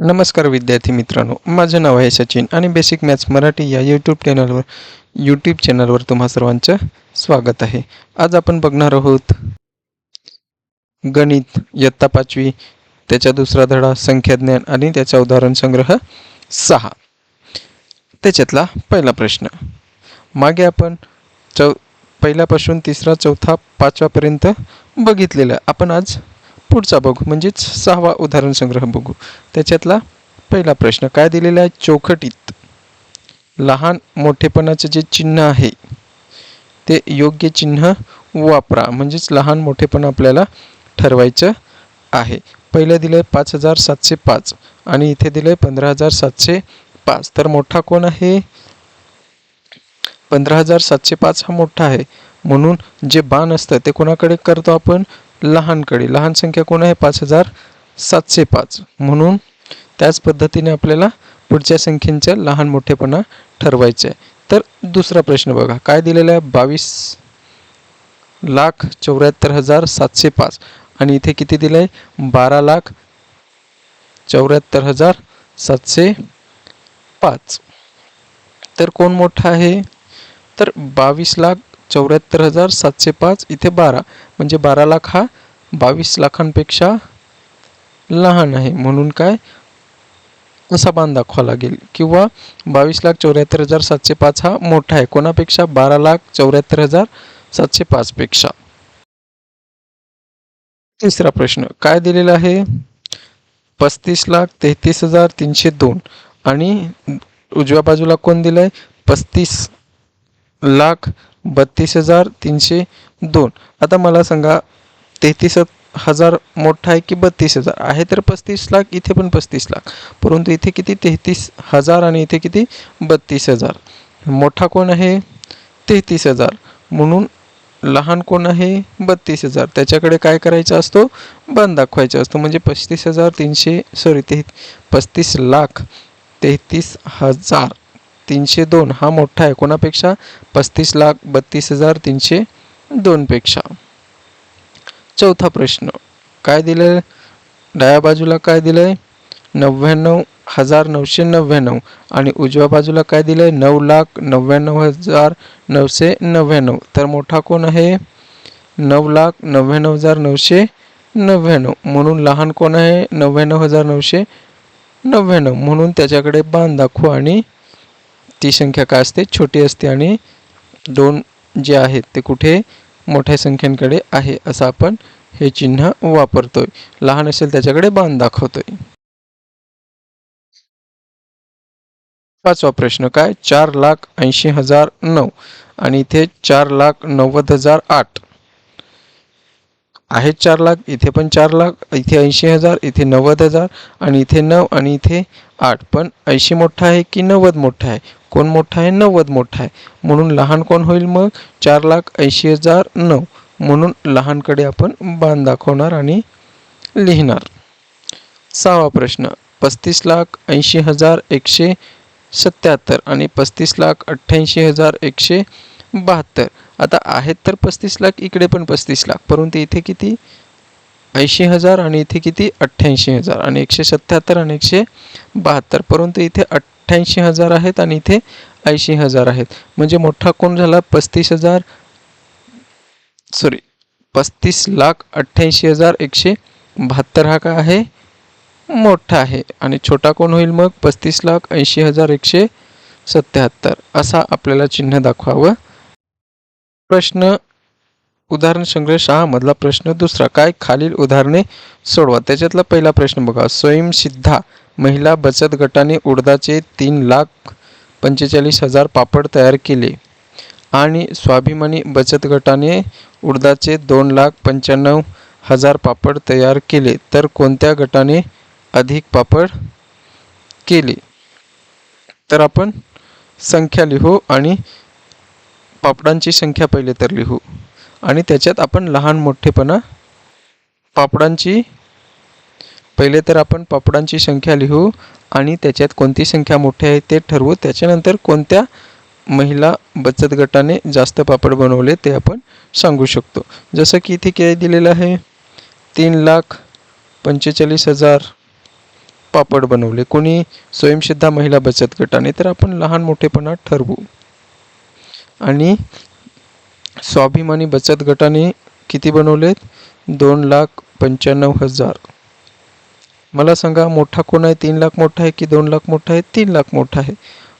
नमस्कार विद्यार्थी मित्रांनो माझं नाव आहे सचिन आणि बेसिक मॅथ्स मराठी या यूट्यूब चॅनलवर यूट्यूब चॅनलवर तुम्हा सर्वांचं स्वागत आहे. आज आपण बघणार आहोत गणित इयत्ता पाचवी त्याचा दुसरा धडा संख्याज्ञान आणि त्याचा उदाहरण संग्रह सहा. त्याच्यातला पहिला प्रश्न. मागे आपण चौ पहिल्यापासून तिसरा चौथा पाचवापर्यंत बघितलेला. आपण आज पुढचा बघू. म्हणजेच सहावा उदाहरण संग्रह बघू. त्याच्यातला पहिला प्रश्न काय दिलेला आहे? चौखटीत. लहान मोठेपणाचं जे चिन्ह आहे ते योग्य चिन्ह वापरा. म्हणजेच लहान मोठेपण आपल्याला ठरवायचं आहे. पहिलं दिलं आहे पाच हजार सातशे पाच आणि इथे दिलं आहे पंधरा हजार सातशे पाच. तर मोठा कोण आहे? पंधरा हजार सातशे पाच हा मोठा आहे. म्हणून जे बाण असतं ते कोणाकडे करतो आपण? लहानकडे. लहान संख्या कोण आहे? पाच हजार सातशे पाच. म्हणून त्याच पद्धतीने आपल्याला पुढच्या संख्येचं लहान मोठेपणा ठरवायचं आहे. तर दुसरा प्रश्न बघा. काय दिलेला आहे? बावीस लाख चौऱ्याहत्तर हजार सातशे पाच. आणि इथे किती दिलं आहे बारा लाख चौऱ्याहत्तर हजार सातशे पाच. तर कोण मोठा आहे? तर बावीस लाख चौऱ्याहत्तर हजार सातशे पाच इथे बारा. म्हणजे बारा लाख हा बावीस लाखांपेक्षा लहान आहे. म्हणून काय? असा बाण दाखवा लागेल. किंवा बावीस लाख चौऱ्याहत्तर हजार सातशे पाच हा मोठा आहे. कोणापेक्षा? बारा लाख चौऱ्याहत्तर हजार सातशे पाचपेक्षा तिसरा प्रश्न. काय दिलेला आहे? पस्तीस लाख तेहतीस हजार तीनशे दोन. आणि उजव्या बाजूला कोण दिलं आहे पस्तीस लाख बत्तीस हजार तीनशे दोन. आता मला सांगा तेहतीस हजार मोठा आहे की बत्तीस हजार? आहे तर पस्तीस लाख इथे पण पस्तीस लाख. परंतु इथे किती? तेहतीस हजार आणि इथे किती? बत्तीस हजार. मोठा कोण आहे? तेहतीस हजार. म्हणून लहान कोण आहे? बत्तीस हजार. त्याच्याकडे काय करायचा असतो? बंद दाखवायचा असतो. म्हणजे पस्तीस हजार तीनशे सॉरी ते पस्तीस लाख तेहतीस हजार. तीनशे दोन. हा मोठा आहे. कोणापेक्षा? पस्तीस लाख बत्तीस हजार तीनशे दोनपेक्षा चौथा प्रश्न. काय दिलं आहे डाव्या बाजूला काय दिलं आहे नव्याण्णव हजार नऊशे नव्याण्णव. आणि उजव्या बाजूला काय दिलं आहे नऊ लाख नव्याण्णव हजार नऊशे नव्याण्णव. तर मोठा कोण आहे? नऊ लाख नव्याण्णव हजार नऊशे नव्याण्णव. म्हणून लहान कोण आहे? नव्याण्णव हजार नऊशे नव्याण्णव. म्हणून त्याच्याकडे बाण दाखवू आणि ती संख्या काय असते? छोटी असते आणि दोन जे आहेत ते कुठे? मोठ्या संख्यांकडे आहे असं आपण हे चिन्ह वापरतोय. लहान असेल त्याच्याकडे बाण दाखवतोय. पाचवा प्रश्न काय? चार लाख ऐंशी हजार नऊ आणि इथे चार लाख नव्वद हजार आठ. आहेत चार लाख इथे पण चार लाख इथे ऐंशी हजार इथे नव्वद हजार आणि इथे नऊ आणि इथे आठ. पण ऐंशी मोठा आहे की नव्वद मोठा आहे? कोण मोठा आहे? नव्वद मोठा आहे. म्हणून लहान कोण होईल मग? चार लाख ऐंशी हजार नऊ. म्हणून लहानकडे आपण बाण दाखवणार आणि लिहिणार. सहावा प्रश्न. पस्तीस लाख ऐंशी हजार एकशे सत्याहत्तर आणि पस्तीस लाख अठ्ठ्याऐंशी हजार एकशे बहात्तर. आता आहेत तर पस्तीस लाख इकडे पण पस्तीस लाख. परंतु इथे किती? ऐंशी हजार आणि इथे किती? अठ्ठ्याऐंशी हजार आणि एकशे सत्याहत्तर आणि एकशे बहात्तर. परंतु इथे अठ्ठ्याऐंशी हजार आहेत आणि इथे ऐंशी हजार आहेत. म्हणजे मोठा कोण झाला? पस्तीस हजार सॉरी पस्तीस लाख अठ्ठ्याऐंशी हजार एकशे बहात्तर हा काय आहे? मोठा आहे. आणि छोटा कोण होईल मग? पस्तीस लाख ऐंशी हजार एकशे सत्याहत्तर. असा आपल्याला चिन्ह दाखवावं. प्रश्न उदाहरण संग्रह सहा मधला प्रश्न दुसरा. काय खालील उदाहरणे सोडवा? त्याच्यातला पहिला प्रश्न बघा. स्वयंसिद्धा महिला बचत गटाने उडदाचे तीन लाख पंचेचाळीस हजार पापड तयार केले. आणि स्वाभिमानी बचत गटाने उडदाचे दोन लाख पंच्याण्णव हजार पापड तयार केले. तर कोणत्या गटाने अधिक पापड केले? तर आपण संख्या लिहू आणि पापडांची संख्या पहिले तर लिहू. आणि त्याच्यात आपण लहान मोठेपणा पापडांची पहिले तर आपण पापडांची संख्या लिहू आणि त्याच्यात कोणती संख्या मोठी आहे ते ठरवू. त्याच्यानंतर कोणत्या महिला बचत गटाने जास्त पापड बनवले ते आपण सांगू शकतो. जसं की इथे काय दिलेलं आहे? तीन लाख पंचेचाळीस हजार पापड बनवले. कोणी स्वयंसिद्धा महिला बचत गटाने तर आपण लहान मोठेपणा ठरवू. आणि स्वाभिमानी बचत गटाने किती बनवलेत? दोन लाख पंच्याण्णव हजार. मला सांगा मोठा कोण आहे? तीन लाख मोठा आहे की दोन लाख मोठा आहे? तीन लाख मोठा आहे.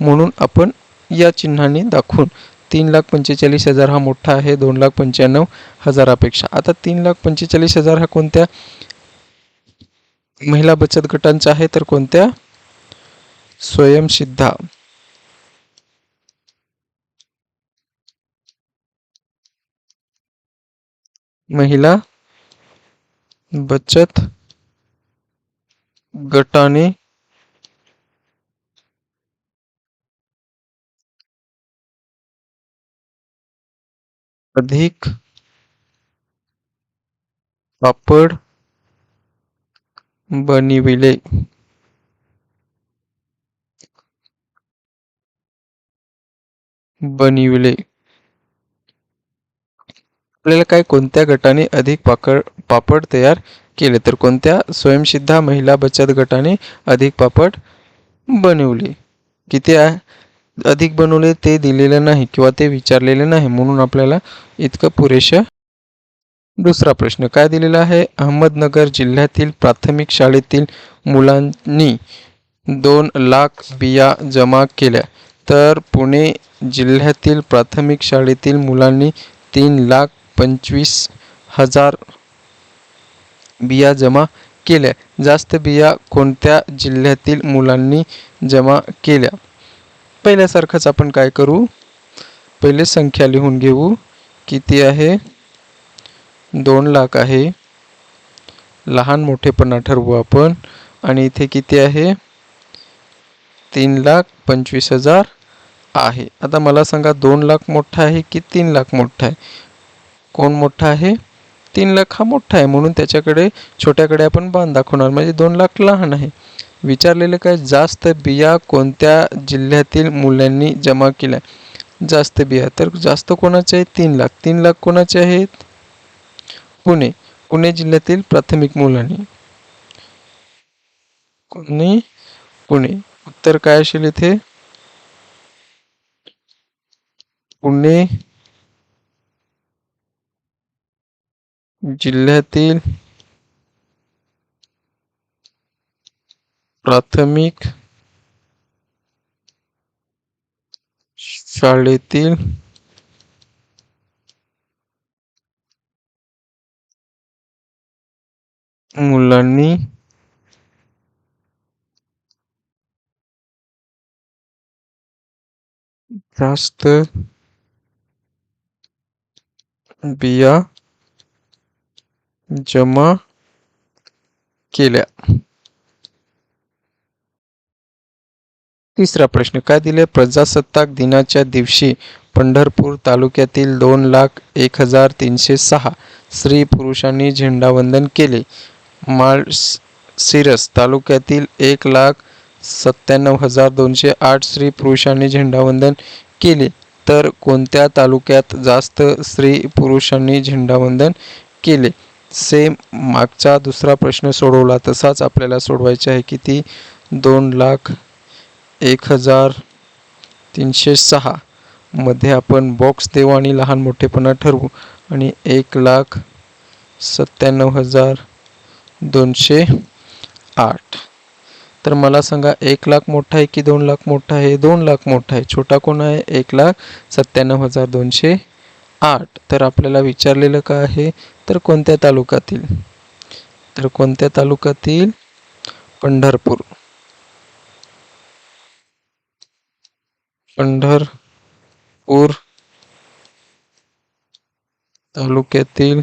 म्हणून आपण या चिन्हाने दाखवून तीन लाख पंचेचाळीस हजार हा मोठा आहे दोन लाख पंच्याण्णव हजारापेक्षा आता तीन लाख पंचेचाळीस हजार हा कोणत्या महिला बचत गटांचा आहे? तर कोणत्या? स्वयंसिद्धा महिला बचत गटाने अधिक पापड बनविले. बनविले. आपल्याला काय कोणत्या गटाने अधिक पाकड पापड तयार केले तर कोणत्या? स्वयंसिद्धा महिला बचत गटाने अधिक पापड बनवले. किती आहे अधिक बनवले ते दिलेलं नाही किंवा ते विचारलेले नाही म्हणून आपल्याला इतकं पुरेशं दुसरा प्रश्न काय दिलेला आहे? अहमदनगर जिल्ह्यातील प्राथमिक शाळेतील मुलांनी दोन लाख बिया जमा केल्या. तर पुणे जिल्ह्यातील प्राथमिक शाळेतील मुलांनी तीन लाख पंचवीस हजार बिया जमा केल्या. जास्त बिया कोणत्या जिल्ह्यातील मुलांनी जमा केल्या? पहिल्यासारखंच आपण काय करू? पहिले संख्या लिहून घेऊ. किती आहे? दोन लाख आहे. लहान मोठेपणा ठरवू आपण. आणि इथे किती आहे? तीन लाख पंचवीस हजार आहे. आता मला सांगा दोन लाख मोठा आहे की तीन लाख मोठा आहे? कोण मोठा आहे? तीन लाख हा मोठा आहे म्हणून त्याच्याकडे छोट्याकडे आपण बांध दाखवणार. म्हणजे दोन लाख लहान आहे. विचारलेलं काय? जास्त बिया कोणत्या जिल्ह्यातील मुलांनी जमा केल्या? जास्त बिया. तर जास्त कोणाचे आहेत तीन लाख. तीन लाख कोणाचे आहेत? पुणे. पुणे जिल्ह्यातील प्राथमिक मुलांनी. कोणी? पुणे. उत्तर काय असेल इथे? पुणे. जिल्ह्यातील प्राथमिक शाळेतील मुलांनी जास्त बिया जमा केल्या. तिसरा प्रश्न काय दिले प्रजासत्ताक दिनाच्या दिवशी पंढरपूर तालुक्यातील दोन लाख एक हजार तीनशे सहा स्त्री पुरुषांनी झेंडावंदन केले? माळशिरस तालुक्यातील एक लाख सत्त्याण्णव हजार दोनशे आठ स्त्री पुरुषांनी झेंडावंदन केले. तर कोणत्या तालुक्यात जास्त स्त्री पुरुषांनी झेंडावंदन केले? सेम मागचा दुसरा प्रश्न सोडवला तसाच आपल्याला सोडवायचा आहे किती दोन लाख एक हजार तीनशे सहा मध्ये आपण बॉक्स देऊ आणि लहान मोठेपणा ठरवू. आणि एक लाख सत्त्याण्णव हजार दोनशे आठ. तर मला सांगा एक लाख मोठा आहे की दोन लाख मोठा आहे? दोन लाख मोठा आहे. छोटा कोण आहे? एक लाख सत्त्याण्णव हजार दोनशे आठ. तर आपल्याला विचारलेलं काय आहे? तर कोणत्या तालुक्यातील? तर कोणत्या तालुक्यातील? पंढरपूर. पंढरपूर तालुक्यातील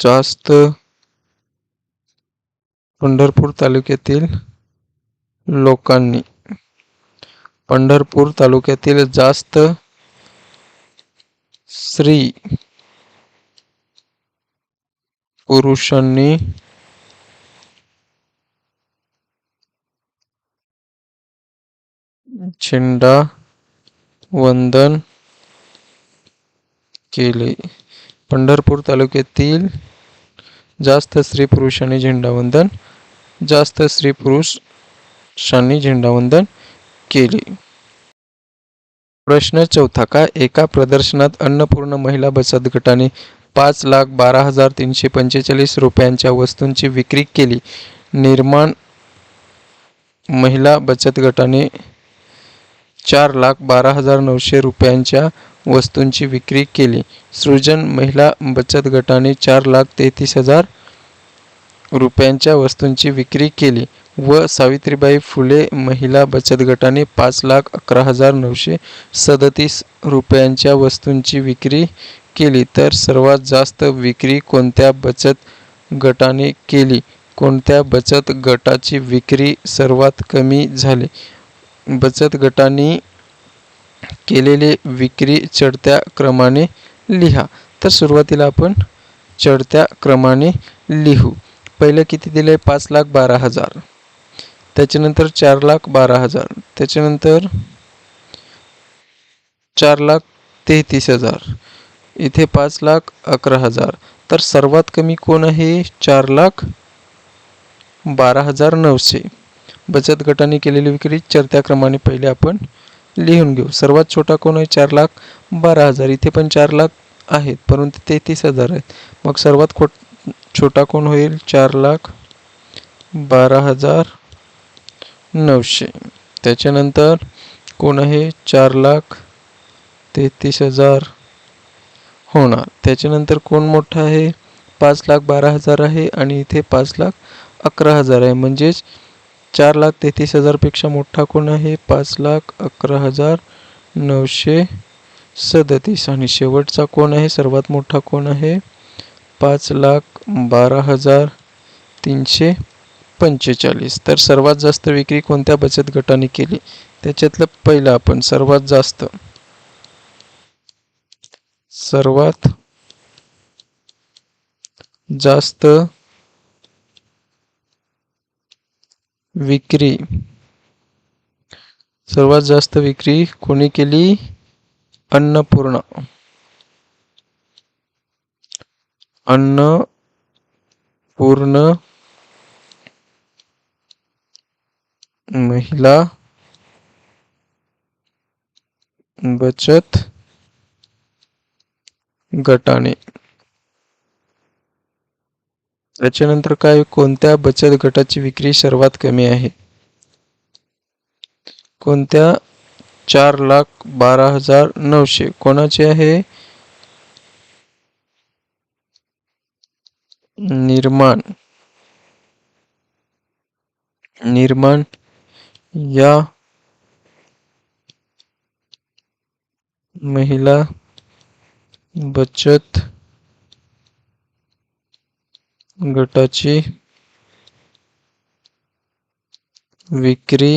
जास्त पंढरपूर तालुक्यातील लोकांनी पंढरपूर तालुक्यातील जास्त स्त्री पुरुषांनी झेंडा वंदन केले. पंढरपूर तालुक्यातील जास्त स्त्री पुरुषांनी झेंडावंदन जास्त स्त्री पुरुषांनी झेंडावंदन केले. प्रश्न चौथा का? एका प्रदर्शनात अन्नपूर्ण महिला बचत गटाने पाच लाख बारा हजार तीनशे पंचेचाळीस रुपयांच्या वस्तूंची विक्री केली. निर्माण महिला बचत गटाने चार लाख बारा हजार नऊशे रुपयांच्या वस्तूंची विक्री केली. सृजन महिला बचत गटाने चार लाख तेहतीस हजार रुपयांच्या वस्तूंची विक्री केली. व सावित्रीबाई फुले महिला बचत गटाने पाच लाख अकरा हजार नऊशे सदतीस रुपयांच्या वस्तूंची विक्री केली. तर सर्वात जास्त विक्री कोणत्या बचत गटाने केली? कोणत्या बचत गटाची विक्री सर्वात कमी झाली? बचत गटाने केलेले विक्री चढत्या क्रमाने लिहा. तर सुरुवातीला आपण चढत्या क्रमाने लिहू. पहिलं किती दिले पाच लाख बारा हजार. त्याच्यानंतर चार लाख बारा हजार. त्याच्यानंतर चार लाख तेहतीस हजार. इथे पाच लाख अकरा हजार. तर सर्वात कमी कोण आहे? चार लाख बारा हजार नऊशे. बचत गटाने केलेली विक्री चर्त्या क्रमाने पहिले आपण लिहून घेऊ. सर्वात छोटा कोण आहे? चार लाख बारा हजार. इथे पण चार लाख आहेत परंतु तेहतीस हजार आहेत. मग सर्वात खोट छोटा कोण होईल? चार लाख बारा हजार नऊशे. त्याच्यानंतर कोण आहे चार लाख तेहतीस हजार होणार. त्याच्यानंतर कोण मोठा आहे? पाच लाख बारा हजार आहे आणि इथे पाच लाख अकरा हजार आहे. म्हणजेच चार लाख तेहतीस हजारपेक्षा मोठा कोण आहे? पाच लाख अकरा हजार नऊशे सदतीस. आणि शेवटचा कोण आहे? सर्वात मोठा कोण आहे? पाच लाख बारा हजार तीनशे पंचेचाळीस. तर सर्वात जास्त विक्री कोणत्या बचत गटाने केली? त्याच्यातलं पहिलं आपण सर्वात जास्त. सर्वात जास्त विक्री. सर्वात जास्त विक्री कोणी केली? अन्नपूर्णा. अन्नपूर्ण महिला बचत गटाने. त्याच्यानंतर काय कोणत्या बचत गटाची विक्री सर्वात कमी आहे? कोणत्या? चार लाख बारा हजार नऊशे. कोणाचे आहे? निर्माण. निर्माण या महिला बचत गटाची विक्री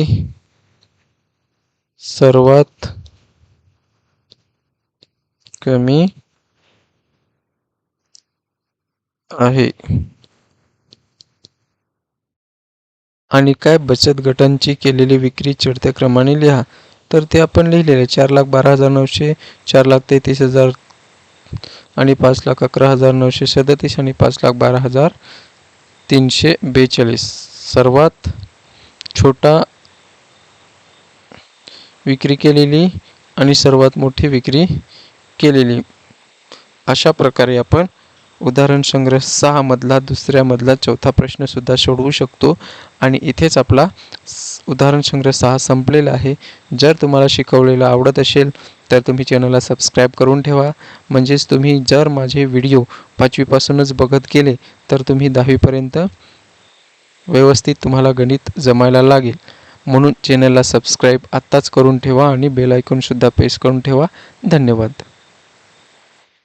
सर्वात कमी आहे. आणि काय बचत गटांची केलेली विक्री चढत्या क्रमाने लिहा. तर ते आपण लिहिलेले चार लाख बारा हजार नऊशे चार लाख तेहतीस हजार आणि पाच लाख अकरा हजार नऊशे सदतीस आणि पाच लाख बारा हजार तीनशे बेचाळीस. सर्वात छोटा विक्री केलेली आणि सर्वात मोठी विक्री केलेली. अशा प्रकारे आपण उदाहरण संग्रह सहा मधला दुसऱ्यामधला चौथा प्रश्नसुद्धा सोडवू शकतो. आणि इथेच आपला उदाहरण संग्रह सहा संपलेला आहे. जर तुम्हाला शिकवलेलं आवडत असेल तर तुम्ही चॅनलला सबस्क्राईब करून ठेवा. म्हणजेच तुम्ही जर माझे व्हिडिओ पाचवीपासूनच बघत गेले तर तुम्ही दहावीपर्यंत व्यवस्थित तुम्हाला गणित जमायला लागेल. म्हणून चॅनलला सबस्क्राईब आत्ताच करून ठेवा आणि बेल आयकॉनसुद्धा प्रेस करून ठेवा. धन्यवाद.